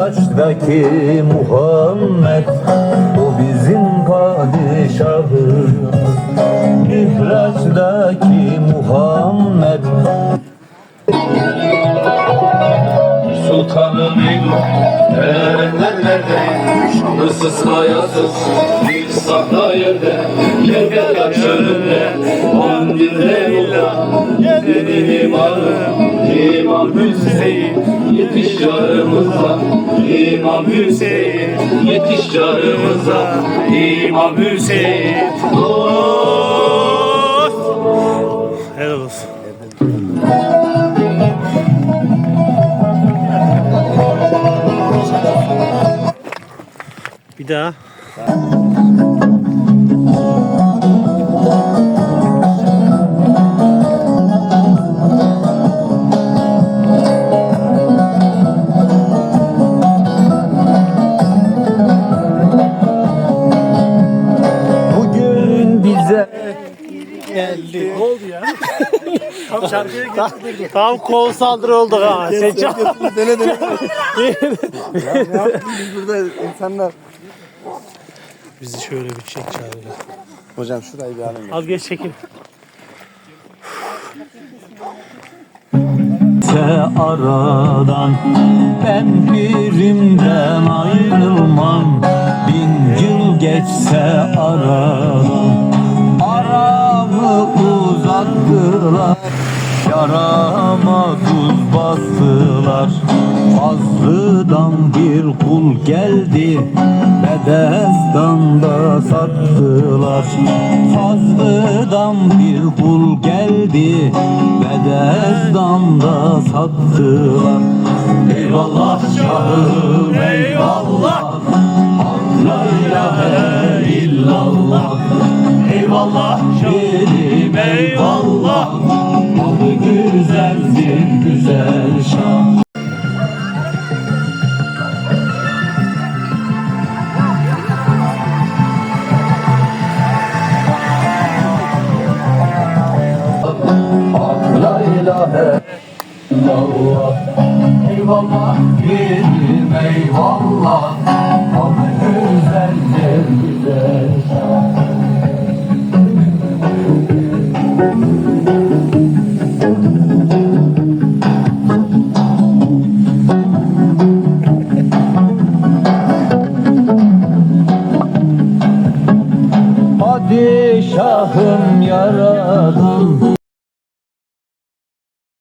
Baştaki Muhammed o bizim padişahımız. Mihraç'taki Muhammed. Sultanım Erenlerlerde Şanlısız hayasız Bir sahra yerde Yerler çölünde On birde yolda Senin imanım İmam Hüseyin Yetiş yarımıza İmam Hüseyin Yetiş yarımıza İmam Hüseyin Dost Helal olsun. Bir daha. Bize Geldi. Ne oldu ya? Tam şarkıya getirdik. Tam kol saldırı oldu ha. Sen çok... Dene dene. ya ne burada insanlar. Bizi şöyle bir çek çağırıyor. Hocam şurayı bir alın. Az geç çekin. Aradan Ben birimden ayrılmam Bin yıl geçse aradan uzattılar. Yarama tuz bastılar. Fazlıdan bir kul geldi. Bedestan'da sattılar. Fazlıdan bir kul geldi. Bedestan'da sattılar. Eyvallah şahım eyvallah Şehirim eyvallah. Adı güzelsin güzel şah. İllallah Eyvallah yerim eyvallah Adı güzel şahım yaradan.